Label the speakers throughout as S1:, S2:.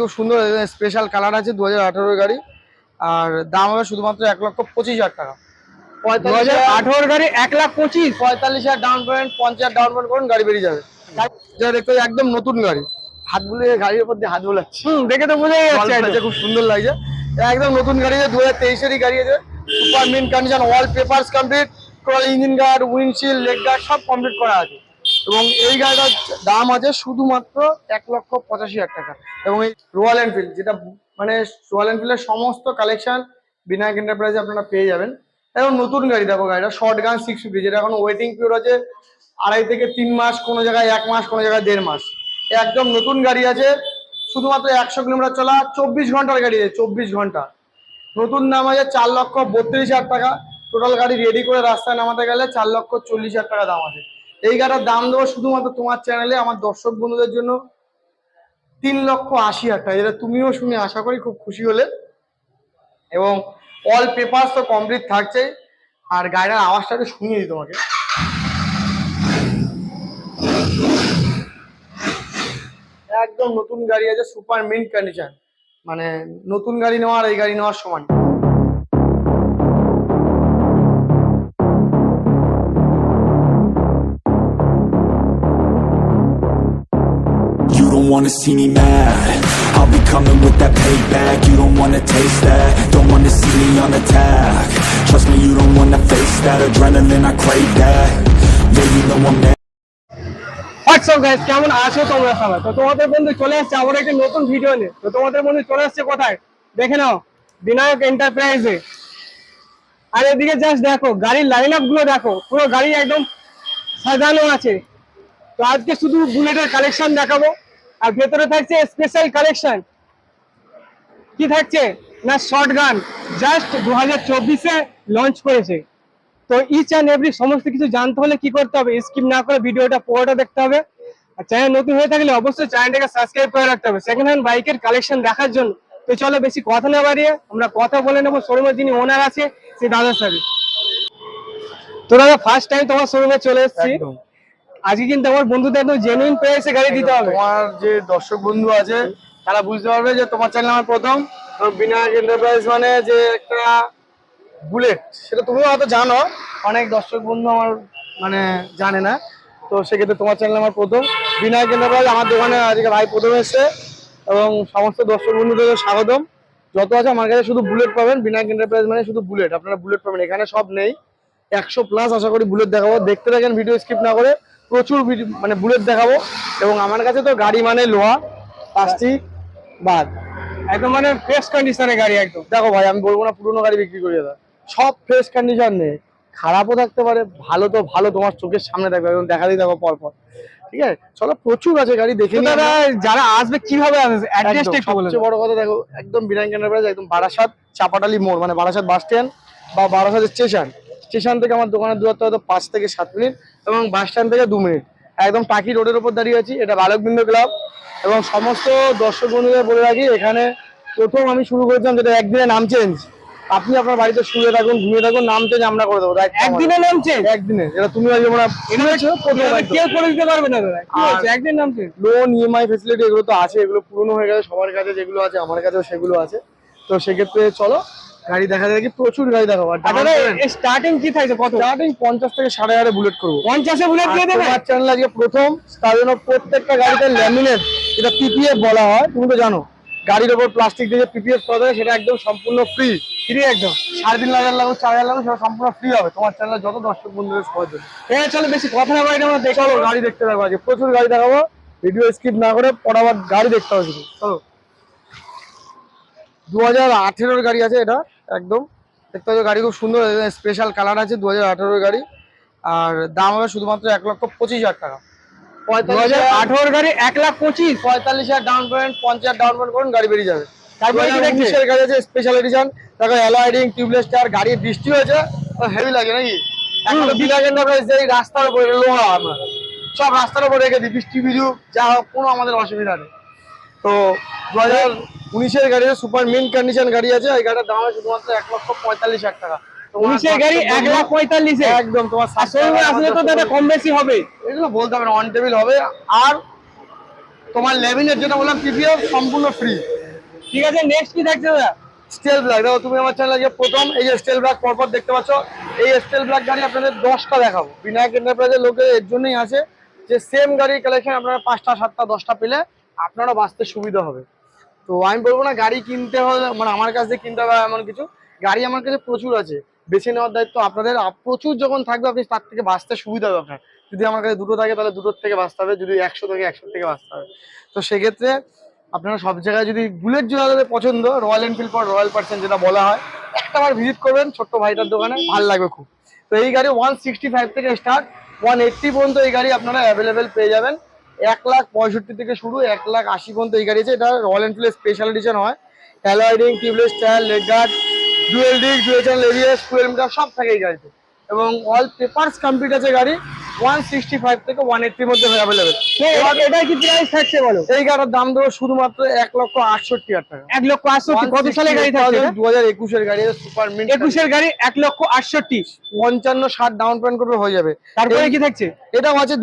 S1: খুব সুন্দর special colour আছে দু হাজার গাড়ি। আর দাম হবে শুধুমাত্র এক লক্ষ পঁচিশ হাজার টাকা।
S2: আঠারোর গাড়ি এক লাখ পঁচিশ।
S1: পঁয়তাল্লিশ হাজার ডাউন পেমেন্ট পঞ্চাশ ডাউন পেমেন্ট করুন গাড়ি বেরিয়ে যাবে। দেখতে একদম নতুন গাড়ি। হাত গাড়ির উপর দিয়ে হাত বোলাচ্ছি।
S2: দেখে তো বোঝাই যাচ্ছে
S1: গল্প খুব সুন্দর লাগছে। একদম নতুন গাড়ি আছে দু হাজার তেইশেরই গাড়ি আছে। Super mint condition all papers complete engine guard windshield leg guard সব কমপ্লিট করা আছে। এবং এই গাড়িটার দাম আছে শুধুমাত্র এক লক্ষ পঁচাশি হাজার টাকা। এবং এই রয়্যাল এনফিল্ড যেটা মানে রয়্যাল এনফিল্ডের সমস্ত কালেকশন বিনায়ক এন্টারপ্রাইজে আপনারা পেয়ে যাবেন। এবং নতুন গাড়ি দেখো গাড়িটা শর্ট গান সিক্স ফিফটি যেটা এখন ওয়েটিং পিরিয়ড আছে আড়াই থেকে তিন মাস, কোনো জায়গায় এক মাস, কোনো জায়গায় দেড় মাস। একদম নতুন গাড়ি আছে, শুধুমাত্র একশো কিলোমিটার চলা, চব্বিশ ঘণ্টার গাড়ি আছে, চব্বিশ ঘণ্টা। নতুন দাম আছে চার লক্ষ বত্রিশ হাজার টাকা। টোটাল গাড়ি রেডি করে রাস্তায় নামাতে গেলে চার লক্ষ চল্লিশ হাজার টাকা দাম আছে। এই গাড়িটার দাম দেবো শুধুমাত্র তোমার চ্যানেলে আমার দর্শক বন্ধুদের জন্য তিন লক্ষ আশি হাজার টাকা, যেটা তুমিও শুনে আশা করি খুব খুশি হলে। এবং অল পেপার তো কমপ্লিট থাকছে, আর গাড়িটার আওয়াজটা একটু শুনিয়ে দিই তোমাকে। একদম নতুন গাড়ি আছে সুপার মিন্ট কন্ডিশন মানে নতুন গাড়ি নেওয়া আর এই গাড়ি নেওয়ার সমান।
S3: Wanna see me mad I'll be coming with that payback You don't wanna taste that Don't wanna see me on attack Trust me, you don't wanna face that Adrenaline, I crave that Yeah, you know I'm mad
S2: WhatsApp guys কেমন আছো তোমরা সবাই তো তোমাদের বন্ধু চলে আসছে আবার একটি নতুন ভিডিও নিয়ে তো তোমাদের বন্ধু চলে আসছে কোথায় দেখে নাও বিনায়ক এন্টারপ্রাইজে আর এদিকে জাস্ট দেখো গাড়ির লাইন আপগুলো দেখো পুরো গাড়ি একদম সাজানো আছে তো আজকে শুধু বুলেটের কালেকশন দেখাবো আর ভেতরে থাকছে স্পেশাল কালেকশন কি থাকছে? না শর্ট গান জাস্ট দু হাজার লঞ্চ করেছে। তো ইচ অ্যান্ড এভরি সমস্ত কিছু জানতে হলে কি করতে হবে? স্কিপ না করে ভিডিওটা, পুরোটা দেখতে হবে। আর চ্যানেল নতুন হয়ে থাকলে অবশ্যই চ্যানেলটাকে সাবস্ক্রাইব করে রাখতে হবে। সেকেন্ড হ্যান্ড বাইকের কালেকশন দেখার জন্য। তো চলো বেশি কথা না বাড়িয়ে আমরা কথা বলে নেব। শোরুমের যিনি ওনার আছে, সেই দাদার সাথে। তো দাদা ফার্স্ট টাইম তোমার শোরুমে চলে এসেছি। আজকে কিন্তু আমার বন্ধুদের একদম জেনুইন পেয়েছে গাড়ি দিতে হবে।
S1: তোমার যে দর্শক বন্ধু আছে, তারা বুঝতে পারবে যে তোমার চ্যানেল আমার প্রথম। বিনায়ক এন্টারপ্রাইজ মানে যে একটা বুলেট সেটা তুমিও হয়তো জানো, অনেক দর্শক বন্ধু আমার মানে জানে না। তো সেক্ষেত্রে তোমার চ্যানেল আমার প্রথম। বিনায়ক এন্টারপ্রাইজ আমার দোকানে আজকে ভাই প্রথম এসছে এবং সমস্ত দর্শক বন্ধুদের স্বাগতম। যত আছে আমার কাছে শুধু বুলেট পাবেন বিনায়ক এন্টারপ্রাইজ মানে শুধু বুলেট আপনারা বুলেট পাবেন। এখানে সব নেই। একশো প্লাস আশা করি বুলেট দেখাবো। দেখতে থাকেন ভিডিও স্কিপ না করে। প্রচুর মানে বুলেট দেখাবো। এবং আমার কাছে তো গাড়ি মানে লোহা প্লাস্টিক বাদ
S2: একদম মানে ফ্রেশ কন্ডিশনের গাড়ি একদম।
S1: দেখো ভাই আমি বলব না পুরোনো গাড়ি বিক্রি করি দাদা সব ফ্রেশ কন্ডিশন নেই। খারাপও থাকতে পারে ভালো তো ভালো তোমার চোখের সামনে থাকবে। এবং দেখা দিয়ে দেখো পর পর ঠিক আছে? চলো প্রচুর আছে গাড়ি দেখে
S2: দাদা যারা আসবে কীভাবে আসবে? অ্যাড্রেসটা একটু বলে
S1: সবচেয়ে বড় কথা দেখো একদম বিরাং এন্টারপ্রাইজ একদম বারাসাত চাপাটালি মোড় মানে বারাসাত বাস স্ট্যান্ড বা বারাসাত স্টেশন। স্টেশন থেকে আমার দোকানের দূরত্ব হয়তো পাঁচ থেকে সাত মিনিট। এবং বাস স্ট্যান্ড থেকে দু মিনিট। একদম পাখি রোডের উপর দাঁড়িয়ে আছি এটা বালকবৃন্দ ক্লাব। এবং সমস্ত দর্শক বন্ধুদের বলে রাখি এখানে প্রথম আমি শুরু করেছিলাম যেটা একদিনে নাম চেঞ্জ আপনি আপনার বাড়িতে শুয়ে থাকুন ঘুমিয়ে থাকুন নাম চেঞ্জ আমরা করে দেবো।
S2: একদিনে নামছে
S1: একদিনে যেটা তুমি আজ আমরা
S2: কেউ করে দিতে পারবে না একদিন নামছে
S1: লোন ইএমআই ফেসিলিটি এগুলো তো আছে এগুলো পুরনো হয়ে গেছে সবার কাছে যেগুলো আছে আমার কাছেও সেগুলো আছে। তো সেক্ষেত্রে চলো গাড়ি দেখা যায় কি প্রচুর গাড়ি দেখাবো।
S2: স্টার্টিং কি থাকছে কত?
S1: স্টার্টিং পঞ্চাশ থেকে সাড়ে হাজারে বুলেট করব।
S2: পঞ্চাশে বুলেট দিয়ে দেবে?
S1: তোমার চ্যানেল আজকে প্রথম তার জন্য প্রত্যেকটা গাড়িতে ল্যামিনেট যেটা পিপিএফ বলা হয় তুমি তো জানো। গাড়ির ওপর প্লাস্টিক দিয়ে পিপিএফ করা যায় সেটা একদম সম্পূর্ণ ফ্রি
S2: ফ্রি একদম।
S1: সাড়ে তিন হাজার লাগুক চার হাজার লাগুক সেটা সম্পূর্ণ ফ্রি হবে। তোমার চ্যানেলে যত দর্শক বন্ধুদের জন্য।
S2: ঠিক চলো বেশি কথা না বাড়ি আমরা দেখো।
S1: চলো গাড়ি দেখতে থাকব আজকে। প্রচুর গাড়ি দেখাবো। ভিডিও স্কিপ না করে পড়াবার গাড়ি দেখতে হবে শুধু। চলো। দু হাজার আঠেরোর গাড়ি আছে এটা। একদম। দেখতে পাচ্ছ গাড়ি খুব সুন্দর স্পেশাল কালার আছে দু হাজার গাড়ি। আর দাম হবে শুধুমাত্র এক লক্ষ পঁচিশ হাজার টাকা।
S2: আঠারোর গাড়ি এক লাখ পঁচিশ।
S1: পঁয়তাল্লিশ হাজার ডাউন পেমেন্ট পঞ্চাশ ডাউন পেমেন্ট করুন গাড়ি বেরিয়ে যাবে।
S2: তারপরে
S1: গাড়ি আছে স্পেশাল এডিশন টিউবলেস টায়ার গাড়ির বৃষ্টি হয়েছে। হেভি লাগে নাকি? এখন এই রাস্তার উপরে লোহা আমরা। সব রাস্তার উপরে রেখে দিই বৃষ্টি বিজু যা হোক কোনো আমাদের অসুবিধা নেই। তো দু হাজার উনিশের গাড়ি সুপার মিন কন্ডিশন গাড়ি আছে এই গাড়িটার দাম হবে শুধুমাত্র এক লক্ষ পঁয়তাল্লিশ হাজার টাকা।
S2: উনিশের গাড়ি এক লাখ পঁয়তাল্লিশে?
S1: একদম তোমার
S2: আসলে তো দাদা কম বেশি হবে।
S1: এগুলো বলতে হবে না অন টেবিল হবে। আর তোমার যেটা বললাম পিপিএফ সম্পূর্ণ ফ্রি
S2: ঠিক আছে নেক্সট কি থাকছে দাদা?
S1: স্টেল ব্ল্যাক দেখো তুমি আমার চ্যানেলে প্রথম এই যে স্টেল ব্ল্যাক পরপর দেখতে পাচ্ছ এই স্টেল ব্ল্যাক গাড়ি আপনাদের দশটা দেখাবো। বিনায়ক এন্টারপ্রাইজের লোকের এর জন্যই আছে যে সেম গাড়ির কালেকশন আপনারা পাঁচটা সাতটা দশটা পেলে আপনারা বাঁচতে সুবিধা হবে। তো আমি বলব না, গাড়ি কিনতে হলে মানে আমার কাছ কিনতে হবে এমন কিছু। গাড়ি আমার কাছে প্রচুর আছে, বেছে নেওয়ার দায়িত্ব আপনাদের। প্রচুর যখন থাকবে, আপনি তার থেকে বাঁচতে সুবিধা হবে আপনার। যদি আমার কাছে দুটো থাকে, তাহলে দুটোর থেকে বাঁচতে হবে। যদি একশো থাকে একশো থেকে বাঁচতে হবে। তো সেক্ষেত্রে আপনারা সব জায়গায় যদি বুলেট জোড়া যাদের পছন্দ Royal Enfield for royal percent যেটা বলা হয়, একটা বার ভিজিট করবেন ছোট্ট ভাইটার দোকানে, ভালো লাগবে খুব। তো এই গাড়ি ওয়ান সিক্সটি ফাইভ থেকে স্টার্ট ওয়ান এইট্টি পর্যন্ত এই গাড়ি আপনারা অ্যাভেলেবেল পেয়ে যাবেন। এক লাখ পঁয়ষট্টি থেকে শুরু, এক লাখ আশি পর্যন্ত এই গাড়ি আছে। এটা রয়্যাল এনফিল্ডের স্পেশাল এডিশন হয়। অ্যালয়েডিং tubeless tyre leg guard dual disc dual meter সব থাকে এই গাড়িতে। এবং অল পেপারস কমপ্লিট আছে গাড়ি। ওয়ান সিক্সটি ফাইভ থেকে ওয়ান এইট্টির মধ্যে
S2: এটা কি প্রাইস থাকছে বলো?
S1: এই গাড়ির দাম দেবো শুধুমাত্র লক্ষ হাজার টাকা।
S2: কত গাড়ি থাকছে
S1: গাড়ি সুপার মিন্ট
S2: একুশের গাড়ি লক্ষ আটষট্টি।
S1: পঞ্চান্ন ষাট ডাউন পেমেন্ট করবে হয়ে যাবে।
S2: তারপরে কি থাকছে?
S1: এটাও আছে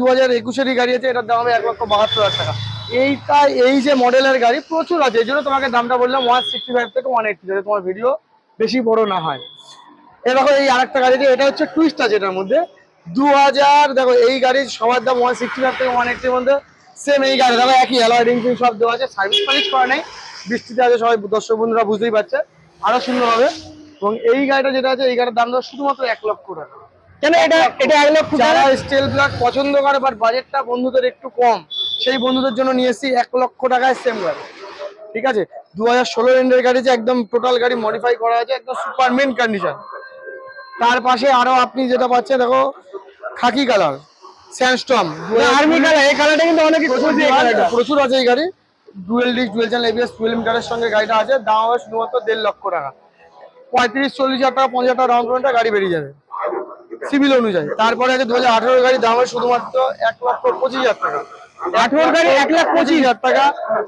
S1: গাড়ি আছে এটার দাম হবে এক লক্ষ হাজার টাকা। এইটা এই যে মডেলের গাড়ি প্রচুর আছে এই জন্য তোমাকে দামটা বললাম ওয়ান সিক্সটি ফাইভ থেকে ওয়ান যাতে তোমার ভিডিও বেশি বড় না হয়। এ দেখো এই আরেকটা গাড়ি এটা হচ্ছে টুইস্ট আছে এটার মধ্যে। দু হাজার দেখো এই গাড়ির সবার দাম ওয়ান সিক্সটি ফাইভ থেকে ওয়ান এইটটির মধ্যে সেম এই গাড়ি। দেখো একই অ্যালয় রিং ফিং সব দেওয়া আছে সার্ভিস ফার্ভিস করা নেই। বৃষ্টিতে আছে সবাই দর্শক বন্ধুরা বুঝতেই পারছে। আরও সুন্দর হবে এবং এই গাড়িটা যেটা আছে এই গাড়ির দাম দেওয়া শুধুমাত্র এক লক্ষ টাকা।
S2: কেন এটা এটা এক লক্ষ
S1: যারা স্টিল ব্লাড পছন্দ করে বাট বাজেটটা বন্ধুদের একটু কম সেই বন্ধুদের জন্য নিয়ে এসেছি এক লক্ষ টাকায় সেম গাড়ি। ঠিক আছে? দু হাজার ষোলো রেন্ডের গাড়ি যে একদম টোটাল গাড়ি মডিফাই করা আছে একদম সুপার মেন কন্ডিশন তার পাশে আরও আপনি যেটা পাচ্ছেন দেখো khaki colour sandstorm
S2: army colour এই কালারটা কিন্তু অনেক
S1: প্রচুর আছে এই গাড়ি। Dual disc dual channel ABS twelve মিটারের সঙ্গে গাড়িটা আছে। দাম হবে শুধুমাত্র দেড় লক্ষ টাকা। পঁয়ত্রিশ চল্লিশ হাজার টাকা পঞ্চাশ টাকা ডাউন পেমেন্টে গাড়ি বেরিয়ে যাবে। সিভিল অনুযায়ী। তারপরে আছে দু হাজার আঠেরো গাড়ি দাম হবে শুধুমাত্র এক লক্ষ পঁচিশ হাজার টাকা।
S2: আঠেরোর গাড়ি এক লাখ
S1: পঁচিশ। হাজার টাকা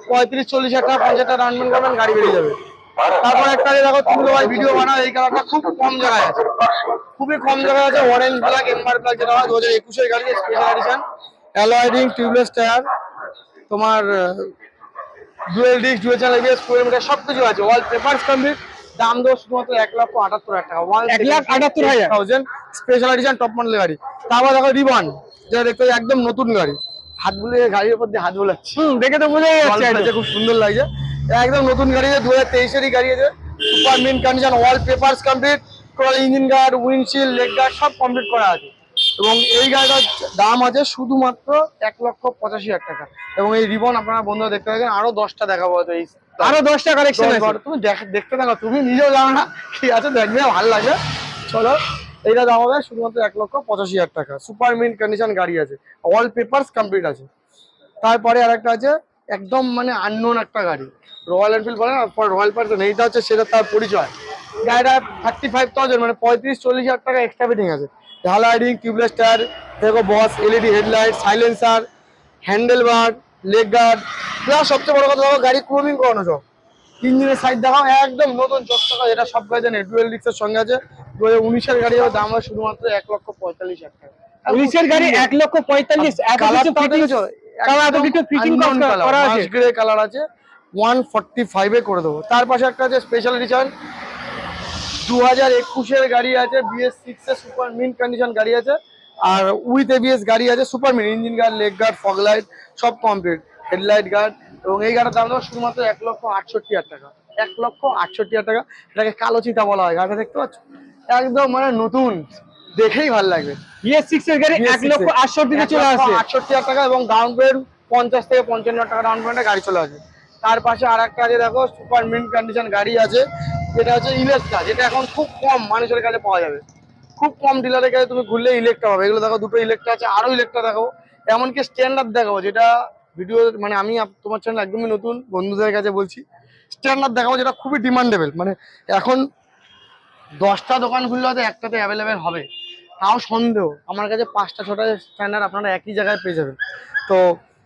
S1: পঁয়ত্রিশ চল্লিশ হাজার টাকা পঞ্চাশ টাকা ডাউন পেমেন্ট করবেন গাড়ি বেরিয়ে যাবে। তারপর একটা দেখো তুমি ভাই ভিডিও বানাও এই কালারটা খুব কম জায়গায় আছে। খুবই কম জায়গায় আছে অরেঞ্জ ব্ল্যাক এম্বার ব্ল্যাক যেটা হয় দু হাজার একুশের গাড়ি special edition alloy ring tubeless tyre তোমার dual disc dual channel ABS fuel meter সব কিছু আছে। অল পেপারস কমপ্লিট দাম দেবো শুধুমাত্র এক লক্ষ আটাত্তর হাজার টাকা। ওয়ান
S2: এক লাখ আটাত্তর হাজার।
S1: Thousand special edition top model গাড়ি। তারপর দেখো রিবন যেটা দেখতে একদম নতুন গাড়ি। হাত বুলে গাড়ির উপর দিয়ে হাত বোলাচ্ছি।
S2: দেখে তো বোঝাই যাচ্ছে
S1: খুব সুন্দর লাগছে। একদম নতুন গাড়ি আছে দু হাজার তেইশেরই গাড়ি আছে super mint condition all papers complete total engine guard windshield leg guard সব কমপ্লিট করা আছে। এবং এই গাড়িটার দাম আছে শুধুমাত্র এক লক্ষ পঁচাশি হাজার টাকা। এবং এই রিবন আপনারা বন্ধুরা দেখতে পাবেন আরও দশটা দেখাবো হয়তো এই
S2: আরও দশটা কালেকশন।
S1: তুমি দেখতে থাকো তুমি নিজেও জানো না কি আছে দেখবে ভালো লাগবে। চলো এইটা দাম হবে শুধুমাত্র এক লক্ষ পঁচাশি হাজার টাকা। সুপার মিন কন্ডিশন গাড়ি আছে অল পেপারস কমপ্লিট আছে। তারপরে আরেকটা আছে একদম মানে আননোন একটা গাড়ি। রয়্যাল এনফিল্ড বলে না রয়্যাল পার্সন এইটা হচ্ছে সেটা তার পরিচয়। গাড়িটা থার্টি ফাইভ থাউজেন্ড মানে পঁয়ত্রিশ চল্লিশ হাজার টাকা এক্সট্রা ফিটিং আছে। ঢালা রাইডিং টিউবলেস টায়ার দেখো boss LED headlight silencer handle bar leg guard plus সবচেয়ে বড় কথা দেখো গাড়ি ক্রোমিং করানো সব। ইঞ্জিনের সাইড দেখাও একদম নতুন চকচকা যেটা সব গাড়ি জানে ডুয়েল ডিক্সের সঙ্গে আছে। দু হাজার উনিশের গাড়ি হবে দাম হয় শুধুমাত্র এক লক্ষ পঁয়তাল্লিশ হাজার টাকা।
S2: উনিশের গাড়ি এক লক্ষ পঁয়তাল্লিশ এত কিছু ফিটিং করা আছে?
S1: গ্রে কালার আছে ওয়ান ফর্টি ফাইভে করে দেবো। তার পাশে একটা আছে স্পেশাল এডিশন একুশের গাড়ি আছে এর সুপার মিন কন্ডিশন গাড়ি আছে আর উইথ এবিএস গাড়ি আছে super mint engine guard leg guard fog light সব কমপ্লিট হেডলাইট গার্ড এবং এই গাড়ির দাম দেবো শুধুমাত্র এক লক্ষ আটষট্টি হাজার টাকা। এক লক্ষ আটষট্টি হাজার টাকা। এটাকে কালো চিতা বলা হয় গাড়িটা দেখতে পাচ্ছ? একদম মানে নতুন। দেখেই ভালো লাগবে।
S2: বিএস সিক্স এর গাড়ি এক লক্ষ আটষট্টিতে চলে আসে
S1: আটষট্টি হাজার টাকা এবং ডাউন পেমেন্ট পঞ্চাশ থেকে পঞ্চান্ন টাকা ডাউন পেমেন্টে গাড়ি চলে আসবে। তার পাশে আর একটা আছে দেখো সুপার মিন কন্ডিশন গাড়ি আছে যেটা হচ্ছে ইলেকট্রা যেটা এখন খুব কম মানুষের কাছে পাওয়া যাবে। খুব কম ডিলারের কাছে তুমি ঘুরলে ইলেকট্রা পাবে। এগুলো দেখো দুটো ইলেকট্রা আছে আরও ইলেকট্রা দেখো এমনকি স্ট্যান্ডার্ড দেখাবো যেটা ভিডিও মানে আমি তোমার চ্যানেল একদমই নতুন বন্ধুদের কাছে বলছি স্ট্যান্ডার্ড দেখাবো যেটা খুবই ডিমান্ডেবল মানে এখন দশটা দোকান খুললে হয়তো একটাতে অ্যাভেলেবেল হবে। তাও সন্দেহ। আমার কাছে পাঁচটা, ছটা স্ট্যান্ডার্ড আপনারা একই জায়গায় পেয়ে যাবেন। তো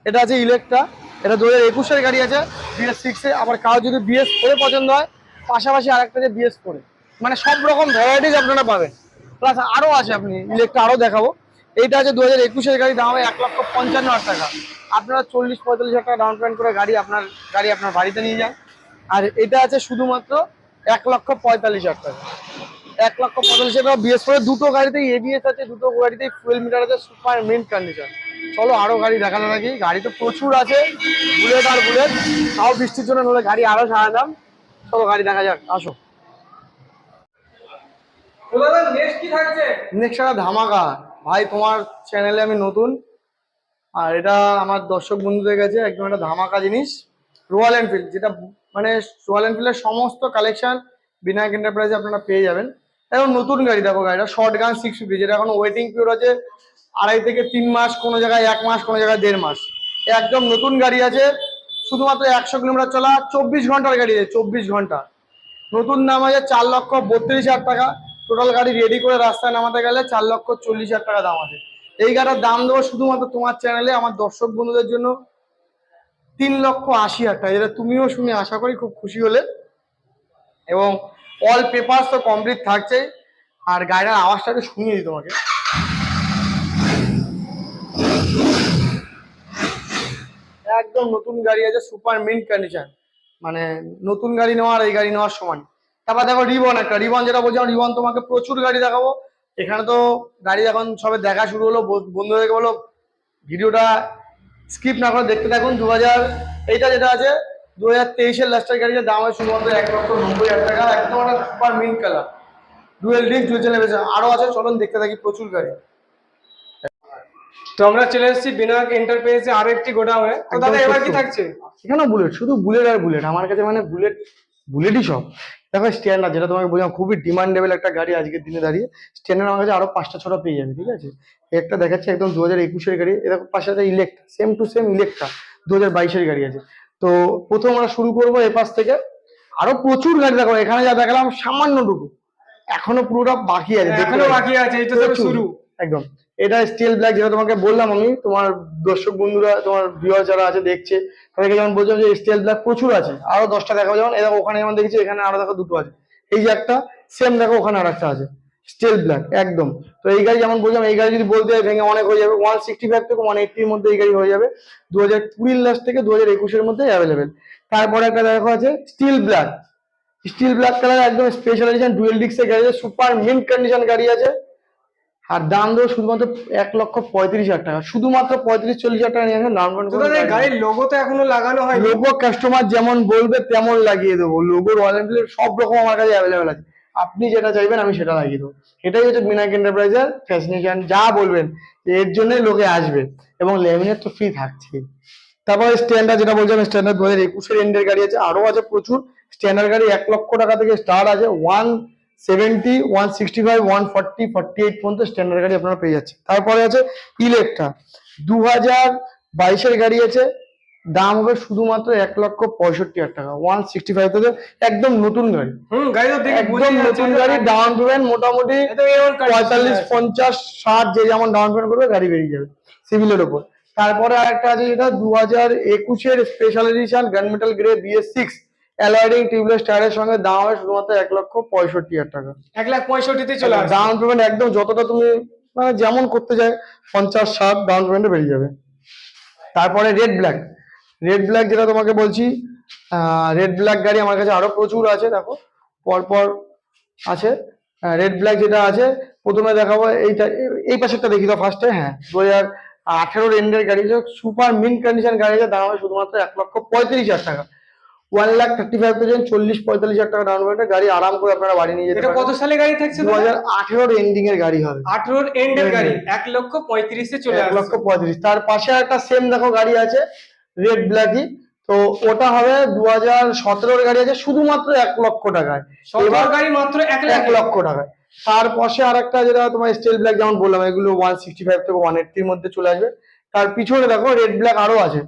S1: এটা আছে ইলেকট্রা এটা দু হাজার একুশের গাড়ি আছে বিএস সিক্সে আবার কারও যদি বিএস ফোরে পছন্দ হয়, পাশাপাশি আরেকটা যে বিএস ফোরে মানে সব রকম ভ্যারাইটিস আপনারা পাবেন। প্লাস আরও আছে আপনি ইলেকট্রা আরও দেখাবো। এইটা আছে দু হাজার একুশের গাড়ি, দাম এক লক্ষ পঞ্চান্ন হাজার টাকা। আপনারা চল্লিশ, পঁয়তাল্লিশ হাজার টাকা ডাউন পেমেন্ট করে গাড়ি আপনার গাড়ি আপনার বাড়িতে নিয়ে যান। আর এটা আছে শুধুমাত্র এক লক্ষ পঁয়তাল্লিশ হাজার টাকা। এক লক্ষ পঁয়তাল্লিশ টাকা বিএস করে দুটো গাড়িতেই এবিএস আছে দুটো গাড়িতেই ফুয়েল মিটার আছে সুপার মিন্ট কন্ডিশন চলো আরও গাড়ি দেখানো নাকি? গাড়ি তো প্রচুর আছে বুলেট আর বুলেট তাও বৃষ্টির জন্য নলে গাড়ি আরও সারা দাম। চলো গাড়ি দেখা যাক আসো।
S2: নেক্সট কি
S1: নেক্সট একটা ধামাকা। ভাই তোমার চ্যানেলে আমি নতুন। আর এটা আমার দর্শক বন্ধুদের কাছে একদম একটা ধামাকা জিনিস। রয়্যাল এনফিল্ড যেটা মানে রয়্যাল এনফিল্ডের সমস্ত কালেকশন বিনায়ক এন্টারপ্রাইজে আপনারা পেয়ে যাবেন। এখন নতুন গাড়ি দেখো গাড়িটা শর্ট গান সিক্স ফিফটি যেটা এখন ওয়েটিং পিরিয়ড আছে, আড়াই থেকে তিন মাস, কোনো জায়গায় এক মাস, কোনো জায়গায় দেড় মাস। একদম নতুন গাড়ি আছে, শুধুমাত্র একশো কিলোমিটার চলা, চব্বিশ ঘণ্টার গাড়ি আছে, চব্বিশ ঘণ্টা। নতুন দাম আছে চার লক্ষ বত্রিশ হাজার টাকা। টোটাল গাড়ি রেডি করে রাস্তায় নামাতে গেলে চার লক্ষ চল্লিশ হাজার টাকা দাম আছে। এই গাড়িটার দাম দেবো শুধুমাত্র তোমার চ্যানেলে আমার দর্শক বন্ধুদের জন্য তিন লক্ষ আশি হাজার টাকা। যেটা তুমিও শুনে আশা করি খুব খুশি হলে। এবং অল পেপারস তো কমপ্লিট থাকছে। আর গাড়িটার আওয়াজটা একটু শুনিয়ে দিই তোমাকে। একদম নতুন গাড়ি আছে সুপার মিন্ট কন্ডিশন মানে নতুন গাড়ি নেওয়ার, এই গাড়ি নেওয়ার সমান। তারপর দেখো রিবন একটা। রিবন যেটা বলছিলাম রিবন তোমাকে প্রচুর গাড়ি দেখাবো। এখানে তো গাড়ি এখন সবে দেখা শুরু হলো। বন্ধ- বন্ধুদেরকে বলো, ভিডিওটা স্কিপ না করে দেখতে থাকুন। দু হাজার এইটা যেটা আছে দু হাজার তেইশের লাস্টের গাড়ি দাম হয় শুধুমাত্র এক লক্ষ নব্বই হাজার টাকা একদম একটা super mint colour dual disc dual channel আরও আছে চলুন দেখতে থাকি প্রচুর গাড়ি।
S2: তো আমরা চলে এসেছি বিনায়ক এন্টারপ্রাইজে আরও একটি গোডাউনে। তো দাদা এবার কি থাকছে?
S1: এখানে বুলেট শুধু বুলেট আর বুলেট আমার কাছে মানে বুলেট বুলেটই সব। দেখো স্ট্যান্ডার্ড যেটা তোমাকে বললাম খুবই ডিমান্ডেবল একটা গাড়ি আজকের দিনে দাঁড়িয়ে। স্ট্যান্ডার্ড আমার কাছে আরও পাঁচটা ছটা পেয়ে যাবে ঠিক আছে? একটা দেখাচ্ছে একদম দু হাজার একুশের গাড়ি। এরকম পাশে আছে Electra same to same Electra দু হাজার বাইশের গাড়ি আছে। তো প্রথম আমরা শুরু করব এপাশ থেকে। আরও প্রচুর গাড়ি দেখো এখানে যা দেখালাম সামান্যটুকু এখনও পুরোটা বাকি আছে এখনও
S2: বাকি আছে এটা তো। শুরু।
S1: একদম। এটা স্টিল ব্ল্যাক যেটা তোমাকে বললাম আমি তোমার দর্শক বন্ধুরা তোমার ভিউয়ার যারা আছে দেখছে তাদেরকে যেমন বলছিলাম যে স্টিল ব্ল্যাক প্রচুর আছে। আরও দশটা দেখাবো যেমন এরকম ওখানে যেমন দেখছি এখানে আরও দেখো দুটো আছে। এই যে একটা সেম দেখো ওখানে আর একটা আছে। স্টিল ব্ল্যাক একদম। তো এই গাড়ি যেমন বলছিলাম এই গাড়ি যদি বলতে হয় ভেঙে অনেক হয়ে যাবে। ওয়ান সিক্সটি ফাইভ থেকে ওয়ান এইটির মধ্যে এই গাড়ি হয়ে যাবে। দু হাজার কুড়ির লাস্ট থেকে দু হাজার একুশের মধ্যে অ্যাভেলেবেল তারপরে একটা দেখো আছে steel black steel black colour একদম স্পেশাল এডিশন ডুয়েল ডিক্সের গাড়ি আছে সুপার মিন্ট কন্ডিশন গাড়ি আছে। আর দাম দেবো শুধুমাত্র এক লক্ষ পঁয়ত্রিশ হাজার টাকা। শুধুমাত্র পঁয়ত্রিশ চল্লিশ হাজার টাকা নিয়ে আসবেন নাম
S2: গাড়ির লোগো তো এখনও লাগানো হয়
S1: লোগো কাস্টমার যেমন বলবে তেমন লাগিয়ে দেবো। লোগো রয়্যাল এনফিল্ডের সব রকম আমার কাছে অ্যাভেলেবেল আছে। আপনি যেটা চাইবেন, আমি সেটা লাগিয়ে দেবো। এটাই হচ্ছে বিনায়ক এন্টারপ্রাইজের ফ্যাসিনেশন যা বলবেন, এর জন্যই লোকে আসবে। এবং লেমিনেট তো ফ্রি থাকছে তারপরে স্ট্যান্ডার্ড যেটা বলছিলাম স্ট্যান্ডার্ড দু হাজার একুশের এন্ডের গাড়ি আছে। আরও আছে প্রচুর। স্ট্যান্ডার্ড গাড়ি এক লক্ষ টাকা থেকে স্টার্ট আছে। One seventy one sixty five one forty forty eight পর্যন্ত স্ট্যান্ডার্ড গাড়ি আপনারা পেয়ে যাচ্ছে তারপরে আছে ইলেকট্রা দু হাজার বাইশের গাড়ি আছে। দাম হবে শুধুমাত্র এক লক্ষ পঁয়ষট্টি হাজার টাকা ওয়ান সিক্সটি ফাইভ থেকে একদম নতুন গাড়ি। একদম নতুন গাড়ি ডাউন পেমেন্ট মোটামুটি পঁয়তাল্লিশ পঞ্চাশ ষাট যে যেমন ডাউন পেমেন্ট করবে গাড়ি বেরিয়ে যাবে সিভিলের ওপর। তারপরে আরেকটা আছে যেটা দু হাজার একুশের special edition gunmetal grey BS six অ্যালয়েডিং tubeless টায়ারের সঙ্গে দাম হবে শুধুমাত্র এক লক্ষ পঁয়ষট্টি হাজার টাকা।
S2: এক লাখ পঁয়ষট্টিতে চলে
S1: ডাউন পেমেন্ট একদম যতটা তুমি মানে যেমন করতে চাই পঞ্চাশ ষাট ডাউন পেমেন্টে বেরিয়ে যাবে। তারপরে রেড ব্ল্যাক রেড ব্ল্যাক যেটা তোমাকে বলছি রেড ব্ল্যাক গাড়ি আমার কাছে আরও প্রচুর আছে দেখো পরপর আছে। রেড ব্ল্যাক যেটা আছে প্রথমে দেখাবো এইটা এই পাশেরটা দেখি তো ফার্স্টে হ্যাঁ দু হাজার আঠেরোর এন্ডের গাড়ি সুপার মিন কন্ডিশন গাড়ি আছে দাম হবে শুধুমাত্র এক লক্ষ পঁয়ত্রিশ হাজার টাকা। One lakh thirty five thousand চল্লিশ পঁয়তাল্লিশ হাজার টাকা ডাউন পেমেন্টে গাড়ি আরাম করে আপনারা বাড়ি নিয়ে যেতে
S2: কত সালে গাড়ি থাকছে
S1: দু হাজার আঠেরোর এন্ডিং এর গাড়ি হবে।
S2: আঠারোর এন্ডের গাড়ি এক লক্ষ পঁয়ত্রিশে চলে
S1: এক লক্ষ পঁয়ত্রিশ। তার পাশে একটা সেম দেখো গাড়ি আছে রেড ব্ল্যাকই তো ওটা হবে দু হাজার সতেরোর গাড়ি আছে শুধুমাত্র এক লক্ষ টাকায়। এবার
S2: গাড়ি মাত্র এক
S1: এক লক্ষ টাকায়। তার পাশে আর একটা যেটা তোমার স্টেল ব্ল্যাক যেমন বললাম এগুলো ওয়ান সিক্সটি ফাইভ থেকে ওয়ান এইটির মধ্যে চলে আসবে। তার পিছনে দেখো রেড ব্ল্যাক আরও আছে।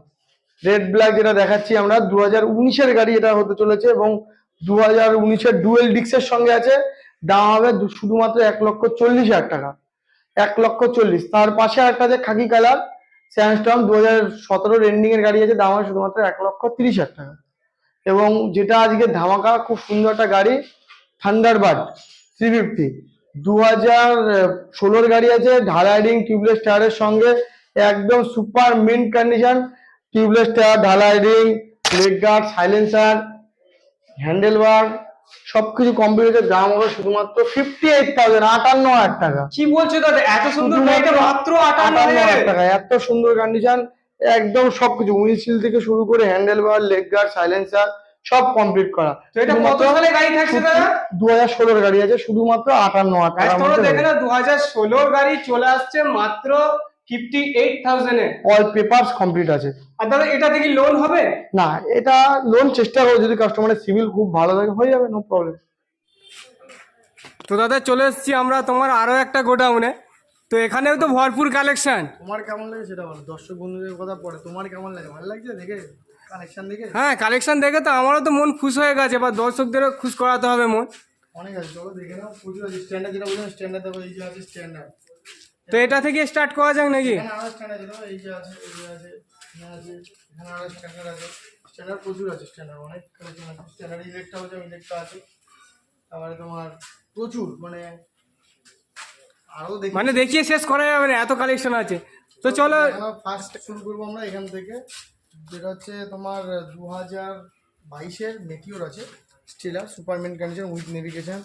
S1: রেড ব্ল্যাক যেটা দেখাচ্ছি আমরা দু হাজার উনিশের গাড়ি এটা হতে চলেছে এবং দু হাজার উনিশের ডুয়েল ডিক্সের সঙ্গে আছে। দাম হবে শুধুমাত্র এক লক্ষ চল্লিশ হাজার টাকা। এক লক্ষ চল্লিশ। তার পাশে একটা যে খাকি কালার। স্যামস্টং দু হাজার সতেরোর এন্ডিং এর গাড়ি আছে, দাম হবে শুধুমাত্র এক লক্ষ তিরিশ হাজার টাকা। এবং যেটা আজকে ধামাকা, খুব সুন্দর একটা গাড়ি থান্ডারবার্ড থ্রি ফিফটি দু হাজার ষোলোর গাড়ি আছে ঢালাইডিং টিউবলেস টায়ারের সঙ্গে একদম super mint condition tubeless tyre ঢালাইডিং leg guard silencer handle bar সবকিছু কম্পিউটার দাম হবে শুধুমাত্র ফিফটি এইট থাউজেন্ড আটান্ন হাজার টাকা।
S2: কি বলছো দাদা এত সুন্দর মাত্র আটান্ন
S1: হাজার? টাকা এত সুন্দর কন্ডিশন একদম সবকিছু উইন্ডশিল থেকে শুরু করে হ্যান্ডেল বার লেগ গার্ড সাইলেন্সার সব কমপ্লিট করা।
S2: তো এটা কত সালে গাড়ি থাকছে দাদা?
S1: দু হাজার ষোলোর গাড়ি আছে শুধুমাত্র আটান্ন হাজার টাকার
S2: তোমরা
S1: মধ্যে
S2: দেখে না দু হাজার ষোলোর গাড়ি চলে আসছে মাত্র
S1: অল পেপারস কমপ্লিট আছে।
S2: আর দাদা এটা থেকে লোন হবে?
S1: না এটা লোন চেষ্টা করো যদি কাস্টমারের সিভিল খুব ভালো থাকে হয়ে যাবে নো প্রবলেম
S2: তো দাদা চলে এসেছি আমরা তোমার আরও একটা গোডাউনে তো এখানেও তো ভরপুর কালেকশন
S1: তোমার কেমন লাগে সেটা বলো দর্শক বন্ধুদের কথা পরে তোমার কেমন লাগে? ভালো লাগছে দেখে? কানেকশন দেখে?
S2: হ্যাঁ কালেকশন দেখে তো আমারও তো মন খুশ হয়ে গেছে বা দর্শকদেরও খুশ করাতে হবে মন।
S1: অনেক আছে চলো দেখে নাও প্রচুর আছে স্ট্যান্ডার্ড যেটা বললাম স্ট্যান্ডার্ড দেখো এই যে আছে স্ট্যান্ডার্ড
S2: তো এটা থেকে স্টার্ট করা যাক নাকি?
S1: স্ট্যান্ডার্ড এই যে আছে এই যে আছে এখানে আছে স্ট্যান্ডার্ড আছে। স্ট্যান্ডার্ড প্রচুর আছে স্ট্যান্ডার্ড অনেক কালেকশন আছে। স্ট্যান্ডার্ড ইলেকট্রা হচ্ছে ইলেকট্রা আছে। তারপরে তোমার প্রচুর মানে আরও দেখি।
S2: মানে দেখিয়ে শেষ করা যাবে না এত কালেকশন আছে। তো চলো।
S1: ফার্স্ট শুরু করব আমরা এখান থেকে। যেটা হচ্ছে তোমার দু হাজার বাইশের মেটিওর আছে stellar superman condition with navigation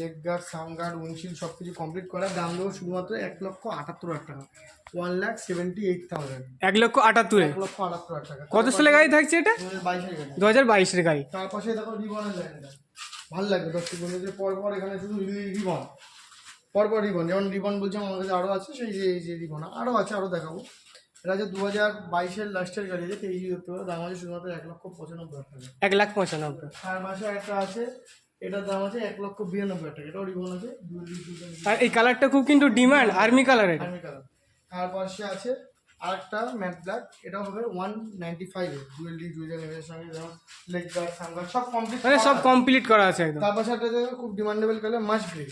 S1: leg guard sound guard windshield সব কিছু কমপ্লিট করা। দাম দেবো শুধুমাত্র এক লক্ষ আটাত্তর হাজার টাকা। One lakh seventy eight thousand.
S2: এক লক্ষ আটাত্তর
S1: এক লক্ষ আটাত্তর হাজার টাকা।
S2: কত সালে গাড়ি থাকছে এটা?
S1: দু হাজার বাইশের গাড়ি।
S2: দু হাজার বাইশের গাড়ি।
S1: তার পাশে দেখো রিবনের লাইনটা ভালো লাগবে দর্শক বন্ধুদের। পর পর এখানে শুধু রিবন পরপর রিবন যেমন রিবন বলছিলাম আমার কাছে আরও আছে সেই যে এই যে রিবন আরও আছে আরও দেখাবো। এটা হচ্ছে দু হাজার বাইশের লাস্টের গাড়ি আছে তেইশ দাম আছে শুধুমাত্র এক লক্ষ পঁচানব্বই হাজার টাকা।
S2: এক লাখ পঁচানব্বই।
S1: তার পাশে একটা আছে এটার দাম আছে এক লক্ষ বিরানব্বই টাকা। এটাও রিবন আছে
S2: আর এই কালারটা খুব কিন্তু ডিমান্ড আর্মি কালার এটা।
S1: আর্মি কালার তার পাশে আছে আরেকটা ম্যাট ব্ল্যাক এটাও হবে one ninety five dual D dual এর সঙ্গে যেমন লেগ গার্ড সানগার্ড সব কমপ্লিট
S2: মানে সব কমপ্লিট করা আছে একদম।
S1: তার পাশে একটা খুব demandable colour must grey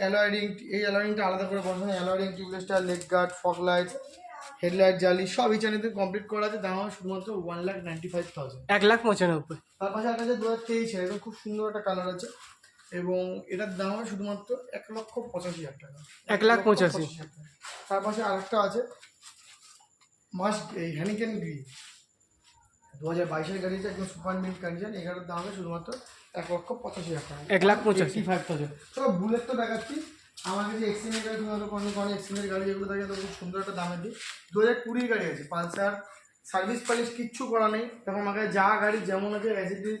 S1: alloy ring এই অ্যালয়ারিংটা আলাদা করে বসানো alloy ring টিউবলেসটা leg guard fog light headlight জালি সব এই চ্যানেলে কমপ্লিট করা আছে। দাম শুধুমাত্র one lakh ninety five thousand
S2: এক লাখ পঁচানব্বই।
S1: তার পাশে একটা আছে দু হাজার তেইশে একদম খুব সুন্দর একটা কালার আছে। এবং এটার দাম হবে শুধুমাত্র এক লক্ষ পঁচাশি হাজার টাকা।
S2: এক লাখ পঁচাশি।
S1: তার পাশে আরেকটা আছে। মাস্ট এই হ্যানিকেন গ্রি দু হাজার বাইশের গাড়িতে একদম সুপার মিল্ক কন্ডিশন এগারোর দাম হবে শুধুমাত্র এক লক্ষ পঁচাশি হাজার টাকা।
S2: এক লাখ পঁচাশি।
S1: ফাইভ থাউজেন্ড চলো বুলেট তো দেখাচ্ছি। আমার কাছে এক্সিমের গাড়ি হয়তো কোনো কোনো এক্সিমের গাড়ি যেগুলো থাকে তো খুব সুন্দর একটা দামে দিই দু হাজার কুড়ির গাড়ি আছে, পালসার। সার্ভিস পালিশ কিচ্ছু করা নেই। তখন আমাকে যা গাড়ি যেমন আছে অ্যাসিডি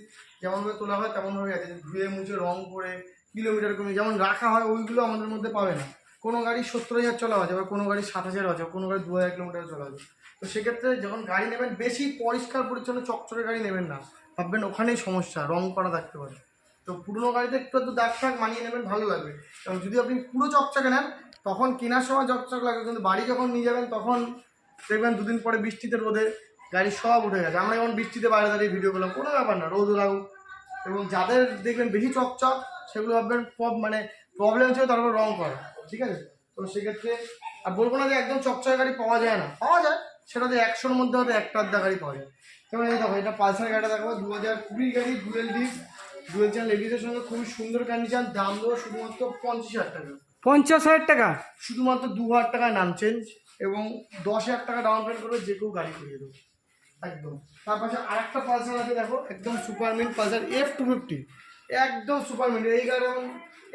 S1: যেমনভাবে তোলা হয়, তেমনভাবে আছে। ধুয়ে মুছে, রং করে কিলোমিটার কমে, যেমন রাখা হয়, ওইগুলো আমাদের মধ্যে পাবে না। কোনো গাড়ি সত্তর হাজার চলা আছে বা কোনো গাড়ি সাত হাজার আছে, কোনো গাড়ি দু হাজার কিলোমিটার চলা আছে তো সেক্ষেত্রে যখন গাড়ি নেবেন, বেশি পরিষ্কার পরিচ্ছন্ন, চকচকে গাড়ি নেবেন না। ভাববেন ওখানেই সমস্যা, রং করা থাকতে পারে। তো পুরনো গাড়িতে একটু একটু দাগ ফাগ মানিয়ে নেবেন, ভালো লাগবে। এবং যদি আপনি পুরো চকচকে নেন, তখন কেনার সময় চকচক লাগবে কিন্তু বাড়ি যখন নিয়ে যাবেন, তখন দেখবেন দুদিন পরে বৃষ্টিতে রোদে গাড়ি সব উঠে গেছে। আমরা যেমন বৃষ্টিতে বাইরে দাঁড়িয়ে ভিডিও করলাম, কোনো ব্যাপার না, রোদ লাগুক। এবং যাদের দেখবেন বেশি চকচক, সেগুলো ভাববেন মানে প্রবলেম হচ্ছে তারপর রং করা। ঠিক আছে? তো সেক্ষেত্রে, আর বলব না যে একদম চকচকে গাড়ি পাওয়া যায় না। পাওয়া যায়, সেটা যে একশোর মধ্যে হয়তো একটা আধা গাড়ি পাওয়া যায়। যেমন এই দেখো, এটা পালসার গাড়িটা দেখো দু হাজার কুড়ি গাড়ি, ডুয়েল ডিস ডুয়েল চ্যানেল লেডিসের সঙ্গে খুবই সুন্দর কন্ডিশন দাম দেবো শুধুমাত্র পঞ্চাশ হাজার টাকা।
S2: পঞ্চাশ হাজার টাকা?
S1: শুধুমাত্র দু হাজার টাকায় নাম চেঞ্জ এবং দশ হাজার টাকা ডাউন পেমেন্ট করবে যে কেউ গাড়ি করিয়ে দেবো। একদম। তার পাশে আরেকটা পালসার আছে দেখো একদম super mint Pulsar F two fifty একদম সুপার মিন্ট এই গাড়ি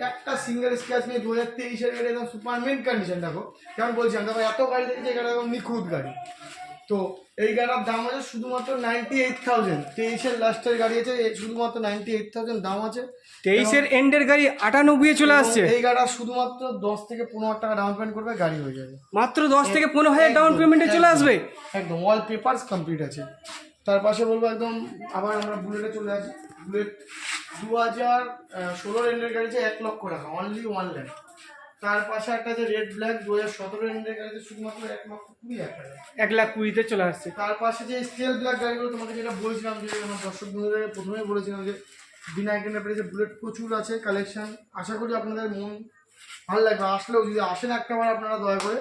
S1: একটা সিঙ্গেল স্ক্র্যাচ নিয়ে দু হাজার তেইশের গাড়ি একদম সুপার মিন্ট কন্ডিশন দেখো। যেমন বলছিলাম দেখো এত গাড়ি দেখেছি এই গাড়ি একদম নিখুঁত গাড়ি। তো এই গাড়ির দাম আছে শুধুমাত্র নাইনটি এইট থাউজেন্ড তেইশের লাস্টের গাড়ি আছে শুধুমাত্র নাইনটি এইট থাউজেন্ড দাম আছে।
S2: তেইশের এন্ডের গাড়ি আটানব্বই চলে আসছে।
S1: এই গাড়িটা শুধুমাত্র দশ থেকে পনেরো হাজার টাকা ডাউন পেমেন্ট করবে গাড়ি হয়ে যাবে।
S2: মাত্র দশ থেকে পনেরো হাজার ডাউন পেমেন্টে চলে আসবে।
S1: একদম অল পেপার্স কমপ্লিট আছে। তার পাশে বলব একদম আবার আমরা বুলেটে চলে আসি। বুলেট দু হাজার ষোলো এন্ডের গাড়ি আছে এক লক্ষ টাকা অনলি ওয়ান ল্যাক তার পাশে একটা আছে রেড ব্ল্যাক দু হাজার সতেরো রেন্ডের গাড়ি আছে শুধুমাত্র এক লক্ষ কুড়ি হাজার
S2: এক লাখ কুড়িতে চলে আসছে।
S1: তার পাশে যে স্কেল ব্ল্যাক গাড়িগুলো তোমাকে যেটা বলছিলাম যে আমার দর্শক বন্ধুদের প্রথমেই বলেছিলাম যে বিনা এন্টারপ্রাইজে বুলেট প্রচুর আছে কালেকশন আশা করি আপনাদের মন ভালো লাগবে। আসলেও যদি আসেন একটা বার আপনারা দয়া করে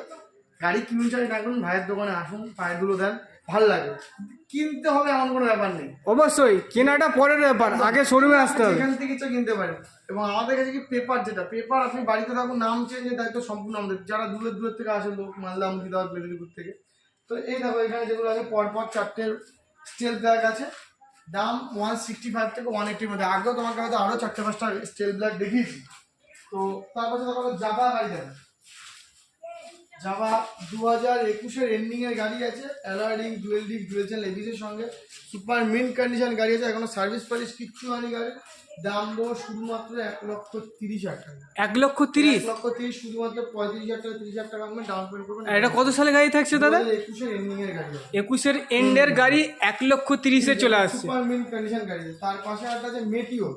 S1: গাড়ি কিনুন চাই না করুন ভাইয়ের দোকানে আসুন পায়ের দুলো দেন ভালো লাগবে। কিনতে হবে এমন কোনো ব্যাপার নেই।
S2: অবশ্যই কেনাটা পরের ব্যাপার আগে শোরুমে আসতে হবে।
S1: এখান থেকে ইচ্ছা কিনতে পারেন। এবং আমাদের কাছে কি পেপার যেটা? পেপার আপনি বাড়িতে থাকুন, নাম চেঞ্জের দায়িত্ব সম্পূর্ণ আমাদের। যারা দূরের দূরের থেকে আসে লোক, মালদা মুর্শিদাবাদ মেদিনীপুর থেকে। তো এই দেখো, এখানে যেগুলো আছে, পরপর চারটে স্টেল ব্ল্যাক আছে। দাম ওয়ান সিক্সটি ফাইভ থেকে ওয়ান এইটির মধ্যে। আগেও তোমাকে হয়তো আরও চারটে পাঁচটা স্টেল ব্ল্যাক দেখিয়েছি। তো তারপরে দেখো জাবা গাড়ি দেখো জাভা দু হাজার একুশের এন্ডিং এর গাড়ি আছে। অ্যালয়ডিং ডুয়েল ডিপ ডুয়েল চ্যানেল এবিসের সঙ্গে। সুপার মিন কন্ডিশন গাড়ি আছে। এখনও সার্ভিস প্রাইস কিচ্ছু হয়নি গাড়ি দাম দেবো শুধুমাত্র এক লক্ষ তিরিশ হাজার টাকা।
S2: এক লক্ষ তিরিশ?
S1: লক্ষ তিরিশ শুধুমাত্র পঁয়ত্রিশ হাজার টাকা তিরিশ হাজার টাকা আপনি ডাউন পেমেন্ট করবেন।
S2: এটা কত সালে গাড়ি থাকছে দাদা?
S1: একুশের এন্ডিং এর গাড়ি
S2: একুশের এন্ডের গাড়ি এক লক্ষ তিরিশে চলে আসছে।
S1: সুপার মিন কন্ডিশন গাড়ি তার পাশে একটা আছে মেটিওর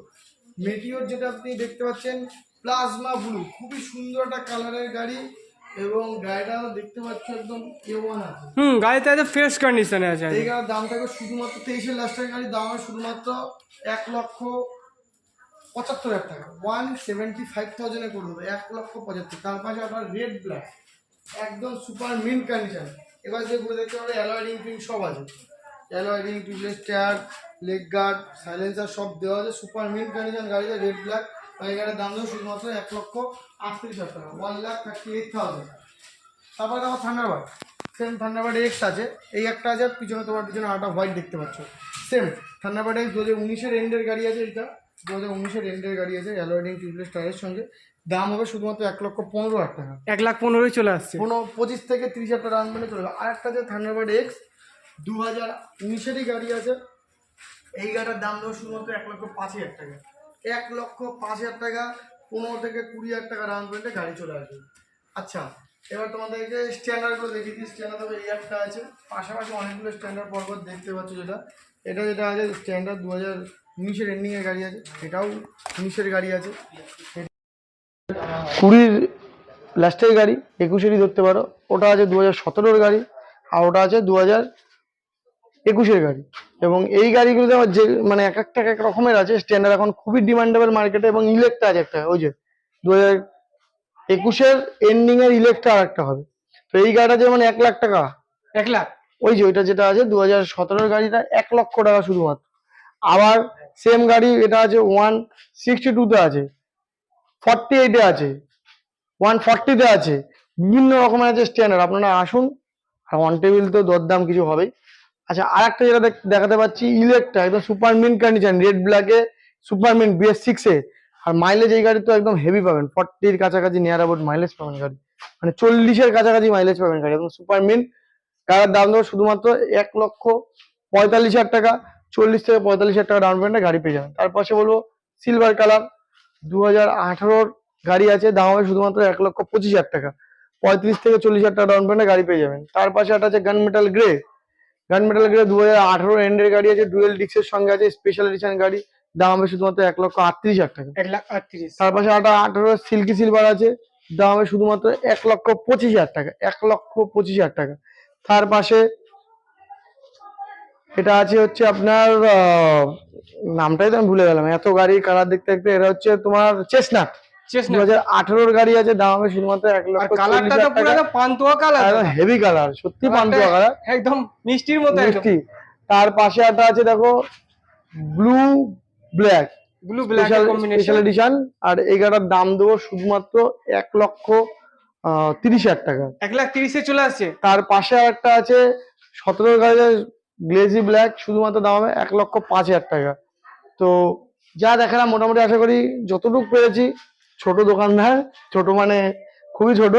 S1: মেটিওর যেটা আপনি দেখতে পাচ্ছেন প্লাজমা ব্লু খুবই সুন্দর একটা কালারের গাড়ি এবং গাড়িটা দেখতে পাচ্ছ একদম এ ওয়ান আছে।
S2: হুম গাড়িতে আছে ফ্রেশ কন্ডিশনে আছে।
S1: এই গাড়ির দাম থাকবে শুধুমাত্র তেইশের লাস্টের গাড়ির দাম শুধুমাত্র এক লক্ষ পঁচাত্তর হাজার টাকা। ওয়ান সেভেন্টি ফাইভ থাউজেন্ডে করে দেবো, এক লক্ষ পঁচাত্তর। তার পাশে আপনার রেড ব্ল্যাক একদম সুপার মিন কন্ডিশন এবার যেগুলো দেখতে পাবে অ্যালয় রিং সব আছে। Alloy ring leg guard silencer সব দেওয়া আছে সুপার মিন কন্ডিশন গাড়িতে রেড ব্ল্যাক গাড়ির দাম দেবো শুধুমাত্র এক লক্ষ আটত্রিশ হাজার টাকা one lakh thirty eight thousand তারপরে দেখো থান্ডারবার্ড সেম থান্ডারবার্ড এক্স আছে। এই একটা আছে পিছনে তোমার পিছনে আটা হোয়াইট দেখতে পাচ্ছ। সেম থান্ডারবার্ড এক্স দু হাজার উনিশের এন্ডের গাড়ি আছে এটা। দু হাজার উনিশের এন্ডের গাড়ি আছে অ্যালোয়েডিং টিউবলেস টায়ারের সঙ্গে। দাম হবে শুধুমাত্র এক লক্ষ পনেরো হাজার টাকা।
S2: এক লাখ পনেরোই চলে আসছে।
S1: কোনো পঁচিশ থেকে তিরিশ হাজার টাকা ডাউন পেমেন্টে চলে আর একটা আছে থান্ডারবার্ড এক্স দু হাজার উনিশেরই গাড়ি আছে। এই গাড়িটার দাম দেবো শুধুমাত্র এক লক্ষ পাঁচ হাজার টাকা। এক লক্ষ পাঁচ হাজার টাকা পনেরো থেকে কুড়ি হাজার টাকা ডাউন পেমেন্টে গাড়ি চলে আসবে। আচ্ছা এবার তোমাদেরকে স্ট্যান্ডার্ডগুলো দেখিয়ে দিই। স্ট্যান্ডার্ড হবে এই একটা আছে। পাশাপাশি অনেকগুলো স্ট্যান্ডার্ড পর্বত দেখতে পাচ্ছ যেটা। এটা যেটা আছে স্ট্যান্ডার্ড দু হাজার উনিশের এন্ডিংয়ের গাড়ি আছে এটাও উনিশের গাড়ি আছে। কুড়ির লাস্টের গাড়ি একুশেরই ধরতে পারো। ওটা আছে দু হাজার সতেরোর গাড়ি আর ওটা আছে দু হাজার একুশের গাড়ি। এবং এই গাড়িগুলোতে আমার যে মানে এক একটা এক এক রকমের আছে স্ট্যান্ডার্ড এখন খুবই ডিমান্ডেবল মার্কেটে এবং ইলেকট্রা আছে একটা ওই যে দু হাজার একুশের এন্ডিং এর ইলেকট্রা আর একটা হবে। তো এই গাড়িটা যেমন এক লাখ টাকা।
S2: এক লাখ?
S1: ওই যে ওইটা যেটা আছে দু হাজার সতেরোর গাড়িটা এক লক্ষ টাকা শুধুমাত্র। আবার সেম গাড়ি, এটা আছে ওয়ান সিক্সটি টুতে আছে ফর্টি এইটে আছে ওয়ান ফর্টিতে আছে, বিভিন্ন রকমের আছে স্ট্যান্ডার্ড আপনারা আসুন, আর ওয়ান টেবিল তো দরদাম কিছু হবেই। আচ্ছা আর একটা যেটা দেখ- দেখাতে পাচ্ছি ইলেকট্রা একদম সুপার মিন কন্ডিশন রেড ব্ল্যাকে সুপার মিন বিএস সিক্সে আর মাইলেজ এই গাড়ি তো একদম হেভি পাবেন ফর্টির কাছাকাছি নিয়ার অ্যাবাউট মাইলেজ পাবেন গাড়ি। মানে চল্লিশের কাছাকাছি মাইলেজ পাবেন গাড়ি, একদম সুপার মিন গাড়ির দাম দেবো শুধুমাত্র এক লক্ষ পঁয়তাল্লিশ হাজার টাকা চল্লিশ থেকে পঁয়তাল্লিশ হাজার টাকা ডাউন পেমেন্টে গাড়ি পেয়ে যাবেন। তার পাশে বলব সিলভার কালার দু হাজার আঠারোর গাড়ি আছে দাম হবে শুধুমাত্র এক লক্ষ পঁচিশ হাজার টাকা। পঁয়ত্রিশ থেকে চল্লিশ হাজার টাকা ডাউন পেমেন্টে গাড়ি পেয়ে যাবেন। তার পাশে একটা আছে gun metal grey gun metal grey দু হাজার আঠারো এন্ডের গাড়ি আছে ডুয়েল ডিক্সের সঙ্গে আছে স্পেশাল এডিশন গাড়ি। দাম হবে শুধুমাত্র এক লক্ষ আটত্রিশ হাজার টাকা।
S2: এক লাখ আটত্রিশ।
S1: তার পাশে একটা আঠারো সিল্কি সিলভার আছে দাম হবে শুধুমাত্র এক লক্ষ পঁচিশ হাজার টাকা। এক লক্ষ পঁচিশ হাজার টাকা। তার পাশে এটা আছে হচ্ছে আপনার নামটাই তো আমি ভুলে গেলাম। এত গাড়ি কালার দেখতে দেখতে এটা হচ্ছে তোমার চেসনাট আঠারোর গাড়ি আছে দাম হবে শুধুমাত্র এক লক্ষ
S2: পান্তুয়া কালার।
S1: হেভি কালার সত্যি পান্তুয়া কালার
S2: একদম মিষ্টির মতো
S1: মিষ্টি। তার পাশে একটা আছে দেখো blue black
S2: blue black
S1: special edition আর এই গাড়িটার দাম দেবো শুধুমাত্র এক লক্ষ তিরিশ হাজার টাকা।
S2: এক লাখ তিরিশে চলে আসছে।
S1: তার পাশে আর একটা আছে সতেরো গাড়ির গ্লেজি ব্ল্যাক শুধুমাত্র দাম হবে এক লক্ষ পাঁচ হাজার টাকা। তো যা দেখালাম মোটামুটি আশা করি যতটুকু পেরেছি ছোট দোকানদার ছোট মানে খুবই ছোট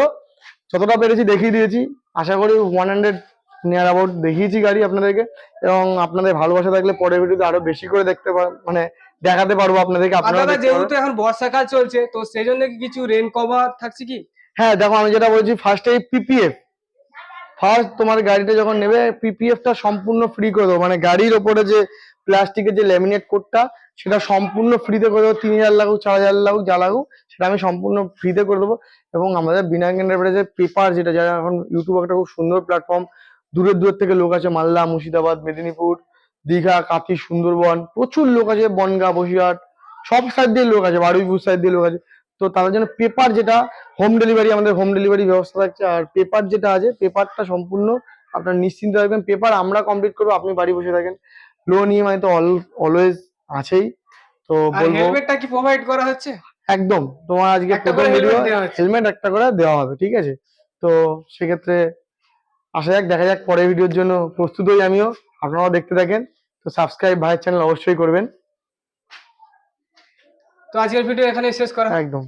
S1: যতটা পেরেছি দেখিয়ে দিয়েছি। আশা করি ওয়ান হান্ড্রেড নিয়ার অ্যাবাউট দেখিয়েছি গাড়ি আপনাদেরকে এবং আপনাদের ভালোবাসা থাকলে পরের ভিডিওতে আরও বেশি করে দেখতে মানে দেখাতে পারব আপনাদেরকে আপনারা।
S2: যেহেতু এখন বর্ষাকাল চলছে তো সেই জন্য কিছু রেন কভার থাকছে কি?
S1: হ্যাঁ দেখো আমি যেটা বলছি ফার্স্টে পিপিএফ ফার্স্ট তোমার গাড়িটা যখন নেবে পিপিএফ টা সম্পূর্ণ ফ্রি করে দেবো। মানে গাড়ির ওপরে যে প্লাস্টিকের যে ল্যামিনেট কোডটা সেটা সম্পূর্ণ ফ্রিতে করে দেবো। তিন হাজার লাগুক, চার হাজার লাগুক, যা লাগুক, সেটা আমি সম্পূর্ণ ফ্রিতে করে দেবো। এবং আমাদের বিনায়ক এন্টারপ্রাইজের পেপার যেটা যারা এখন ইউটিউব একটা খুব সুন্দর প্ল্যাটফর্ম দূরের দূরের থেকে লোক আছে, মালদা, মুর্শিদাবাদ, মেদিনীপুর, দীঘা, কাঁথি, সুন্দরবন, প্রচুর লোক আছে, বনগা, বসিরহাট, সব সাইড দিয়ে লোক আছে, বারুইপুর সাইড দিয়ে লোক আছে। তো তাদের জন্য পেপার যেটা হোম ডেলিভারি আমাদের হোম ডেলিভারি ব্যবস্থা থাকছে। আর পেপার যেটা আছে পেপারটা সম্পূর্ণ আপনার নিশ্চিন্ত থাকবেন। পেপার আমরা কমপ্লিট করব আপনি বাড়ি বসে থাকেন। লোন ইএমআই তো অলওয়েজ আছেই। তো বলব
S2: হেলমেটটা কি প্রোভাইড করা হচ্ছে?
S1: একদম। তোমার আজকে প্রথম ভিডিও। হেলমেট একটা করে দেওয়া হবে ঠিক আছে? তো সেক্ষেত্রে আসা যাক দেখা যাক পরের ভিডিওর জন্য প্রস্তুত হই আমিও। আপনারাও দেখতে থাকেন। তো সাবস্ক্রাইব ভাইয়ের চ্যানেল অবশ্যই করবেন।
S2: তো আজকের ভিডিও এখানে শেষ করা।
S1: একদম।